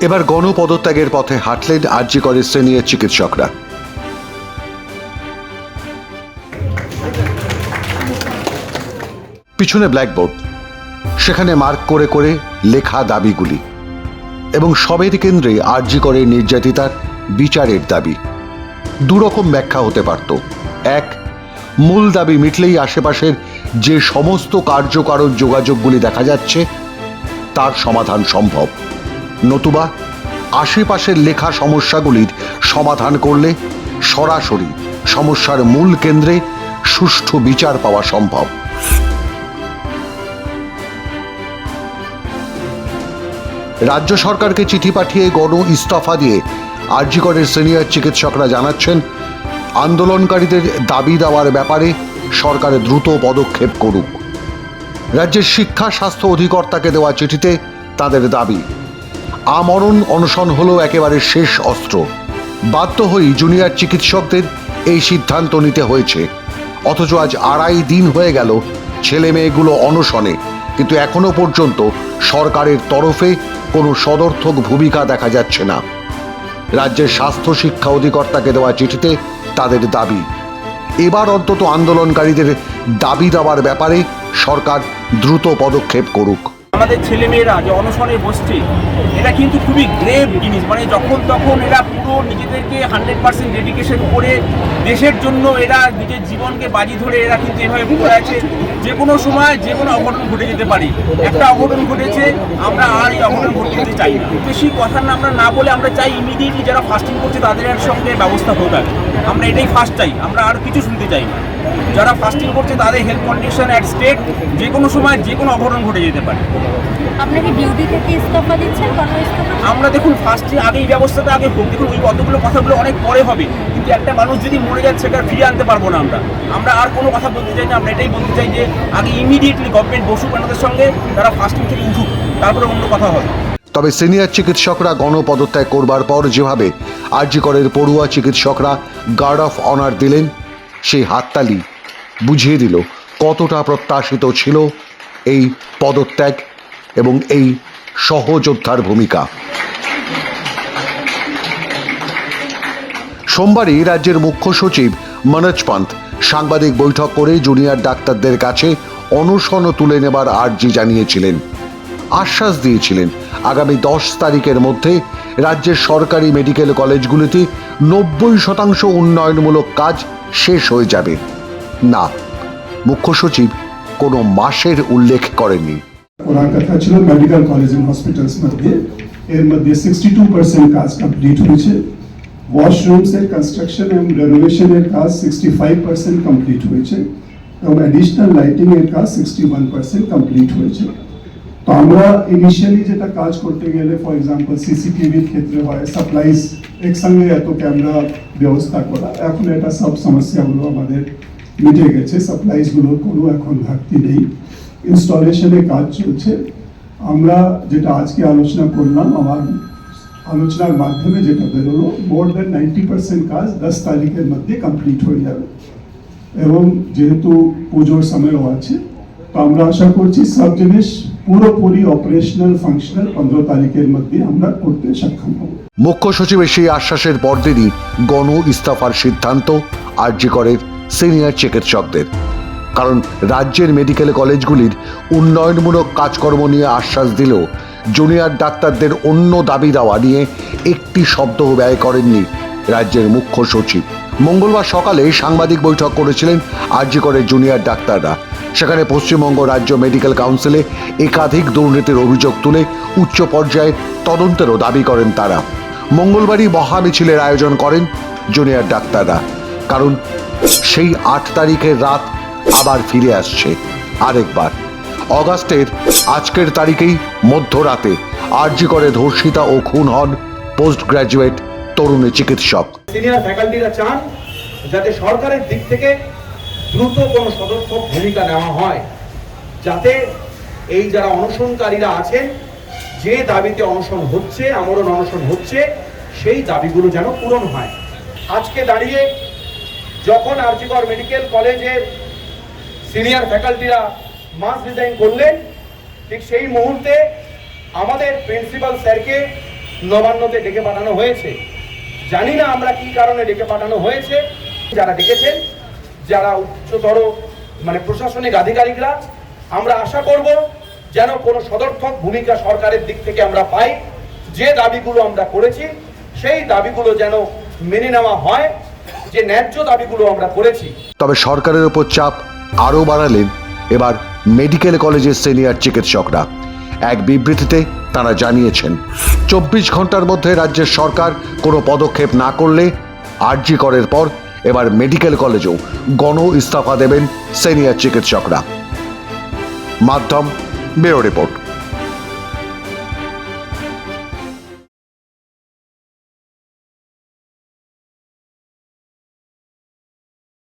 এবার গণপদত্যাগের পথে হাঁটলেন আরজি করে সিনিয়র চিকিৎসকরা। পিছনে ব্ল্যাকবোর্ড। সেখানে মার্ক করে করে লেখা দাবিগুলি। এবং সবের কেন্দ্রে আরজি করে নির্যাতিতার বিচারের দাবি। দুরকম ব্যাখ্যা হতে পারত। এক, মূল দাবি মিটলেই আশেপাশের যে সমস্ত কার্যকারণ যোগাযোগগুলি দেখা যাচ্ছে, তার সমাধান সম্ভব। নতুবা আশেপাশের লেখা সমস্যাগুলির সমাধান করলে সরাসরি সমস্যার মূল কেন্দ্রে সুষ্ঠু বিচার পাওয়া সম্ভব। রাজ্য সরকারকে চিঠি পাঠিয়ে গণ ইস্তফা দিয়ে আরজিকরের সিনিয়র চিকিৎসকরা জানাচ্ছেন, আন্দোলনকারীদের দাবি দেওয়ার ব্যাপারে সরকার দ্রুত পদক্ষেপ করুক। রাজ্যের শিক্ষা স্বাস্থ্য অধিকর্তাকে দেওয়া চিঠিতে তাদের দাবি আমরণ অনশন হলো একেবারে শেষ অস্ত্র। বাধ্য হয়েই জুনিয়র চিকিৎসকদের এই সিদ্ধান্ত নিতে হয়েছে। অথচ আজ আড়াই দিন হয়ে গেল ছেলে মেয়েগুলো অনশনে। কিন্তু এখনও পর্যন্ত সরকারের তরফে কোনো সদর্থক ভূমিকা দেখা যাচ্ছে না। রাজ্যের স্বাস্থ্য শিক্ষা অধিকর্তাকে দেওয়া চিঠিতে তাদের দাবি। এবার অন্তত আন্দোলনকারীদের দাবি দেওয়ার ব্যাপারে সরকার দ্রুত পদক্ষেপ করুক। আমাদের ছেলেমেয়েরা যে অনশনে বসছে, এটা কিন্তু খুবই গ্রেভ জিনিস। মানে যখন তখন এরা পুরো নিজেদেরকে হান্ড্রেড পার্সেন্ট ডেডিকেশন করে দেশের জন্য এরা নিজের জীবনকে বাজি ধরে এরা কিন্তু এভাবে বসে আছে। যে কোনো সময় যে কোনো অঘটন ঘটে যেতে পারে। একটা অঘটন ঘটেছে, আমরা আর এই অঘটন ঘটতে দিতে চাই না। বেশি কথা না আমরা না বলে আমরা চাই ইমিডিয়েটলি যারা ফাস্টিং করছে তাদের সঙ্গে ব্যবস্থা হোক আগে। আমরা এটাই ফার্স্ট চাই আমরা আর কিছু শুনতে চাই না। যারা ফাস্টিং করছে তাদের হেলথ কন্ডিশন অ্যাট স্টেট যে কোনো সময় যে কোনো অঘটন ঘটে যেতে পারে। আপনাকে ডিউটি থেকে ইস্তফা দিচ্ছেন গণ ইস্তফা আমরা দেখুন ফার্স্টে আগে এই ব্যবস্থাটা আগে হোক। দেখুন ওই কতগুলো কথাগুলো অনেক পরে হবে। কিন্তু একটা মানুষ যদি মরে যাচ্ছে সেটা ফিরিয়ে আনতে পারব না আমরা। আমরা আর কোনো কথা বলতে চাই না আমরা এটাই বলতে চাই যে আগে ইমিডিয়েটলি গভর্নমেন্ট বসুক আমাদের সঙ্গে তারা ফার্স্টিং থেকে উঠুক তারপরে অন্য কথা হবে। তবে সিনিয়র চিকিৎসকরা গণপদত্যাগ করবার পর যেভাবে আরজিকরের পড়ুয়া চিকিৎসকরা গার্ড অফ অনার দিলেন, সেই হাততালি বুঝিয়ে দিল কতটা প্রত্যাশিত ছিল এই পদত্যাগ এবং এই সহযোদ্ধার ভূমিকা। সোমবারই রাজ্যের মুখ্য সচিব মনোজ পান্ত সাংবাদিক বৈঠক করে জুনিয়র ডাক্তারদের কাছে অনশন তুলে নেবার আর্জি জানিয়েছিলেন, আশ্বাস দিয়েছিলেন আগামী দশ তারিখের মধ্যে রাজ্যের সরকারি মেডিকেল কলেজগুলিতে নব্বই শতাংশ উন্নয়নমূলক কাজ শেষ হয়ে যাবে। না, মুখ্য সচিব কোনো মাসের উল্লেখ করেননি। ওনার কথা ছিল মেডিকেল কলেজ এন্ড হসপিটালস মধ্যে। এর মধ্যে সিক্সটি টু পার্সেন্ট কাজ কমপ্লিট হয়েছে। ওয়াশরুমস এর কনস্ট্রাকশন এবং রেনোভেশন এর কাজ সিক্সটি ফাইভ পার্সেন্ট কমপ্লিট হয়েছে। এবং অ্যাডিশনাল লাইটিং এর কাজ সিক্সটি ওয়ান পার্সেন্ট কমপ্লিট হয়েছে। তো আমরা ইনিশিয়ালি যেটা কাজ করতে গেলে ফর এক্সাম্পল সিসিটিভির ক্ষেত্রে হয় সাপ্লাইজ একসঙ্গে এত ক্যামেরা ব্যবস্থা করা, এখন এটা সব সমস্যাগুলো আমাদের মিটে গেছে সাপ্লাইজগুলোর কোনো এখন ঘাটতি নেই। ইনস্টলেশনে কাজ চলছে। আমরা যেটা আজকে আলোচনা করলাম, আমার আলোচনার মাধ্যমে যেটা বেরোলো মোর দেন নাইনটি পার্সেন্ট কাজ দশ তারিখের মধ্যে কমপ্লিট হয়ে যাবে। এবং যেহেতু পুজোর সময়ও আছে, তো আমরা আশা করছি সব জিনিস পুরোপুরি অপারেশনাল ফাংশনাল পনেরো তারিখের মধ্যে আমরা করতে সক্ষম হব। মুখ্য সচিবের সেই আশ্বাসের পরদিনই গণ ইস্তফার সিদ্ধান্ত আরজিকরের সিনিয়র চিকিৎসকদের। কারণ রাজ্যের মেডিকেল কলেজগুলির উন্নয়নমূলক কাজকর্ম নিয়ে আশ্বাস দিলেও জুনিয়র ডাক্তারদের অন্য দাবি দেওয়া নিয়ে একটি শব্দ ব্যয় করেননি রাজ্যের মুখ্য সচিব। মঙ্গলবার সকালে সাংবাদিক বৈঠক করেছিলেন আরজিকরের জুনিয়র ডাক্তাররা। সেখানে পশ্চিমবঙ্গ রাজ্য মেডিকেল কাউন্সিলে একাধিক দুর্নীতির অভিযোগ তুলে উচ্চ পর্যায়ে তদন্তেরও দাবি করেন তারা। মঙ্গলবারই মহা মিছিলের আয়োজন করেন জুনিয়র ডাক্তাররা। কারণ সেই আট তারিখের রাত আবার ফিরে আসছে আরেকবার। অগাস্টের আজকের তারিখেই মধ্যরাতে আরজি করে ধর্ষিতা ও খুন হন পোস্ট গ্র্যাজুয়েট তরুণী চিকিৎসক। সিনিয়র ফ্যাকাল্টিরা চান যাতে সরকারের দিক থেকে দ্রুত কোনো সদর্থক ভূমিকা নেওয়া হয়, যাতে এই যারা অনশনকারীরা আছেন, যে দাবিতে অনশন হচ্ছে, আমরণ অনশন হচ্ছে, সেই দাবিগুলো যেন পূরণ হয়। আজকে দাঁড়িয়ে যখন আরজিকর মেডিকেল কলেজের সিনিয়র ফ্যাকাল্টিরা মাস ডিজাইন করলেন, ঠিক সেই মুহূর্তে আমাদের প্রিন্সিপাল স্যারকে নবান্নতে ডেকে পাঠানো হয়েছে। জানি না আমরা কি কারণে ডেকে পাঠানো হয়েছে, যারা ডেকেছেন যারা উচ্চতর মানে প্রশাসনিক আধিকারিকরা, আমরা আশা করব যেন কোনো সদর্থক ভূমিকা সরকারের দিক থেকে আমরা পাই। যে দাবিগুলো আমরা করেছি, সেই দাবিগুলো যেন মেনে নেওয়া হয়, যে ন্যায্য দাবিগুলো আমরা করেছি। তবে সরকারের ওপর চাপ আরও বাড়ালেন এবার মেডিকেল কলেজের সিনিয়র চিকিৎসকরা। এক বিবৃতিতে তারা জানিয়েছেন, চব্বিশ ঘণ্টার মধ্যে রাজ্যের সরকার কোনো পদক্ষেপ না করলে আরজি করের পর এবার মেডিকেল কলেজেও গণ ইস্তফা দেবেন সিনিয়র চিকিৎসকরা। মাধ্যম বেরো রিপোর্ট।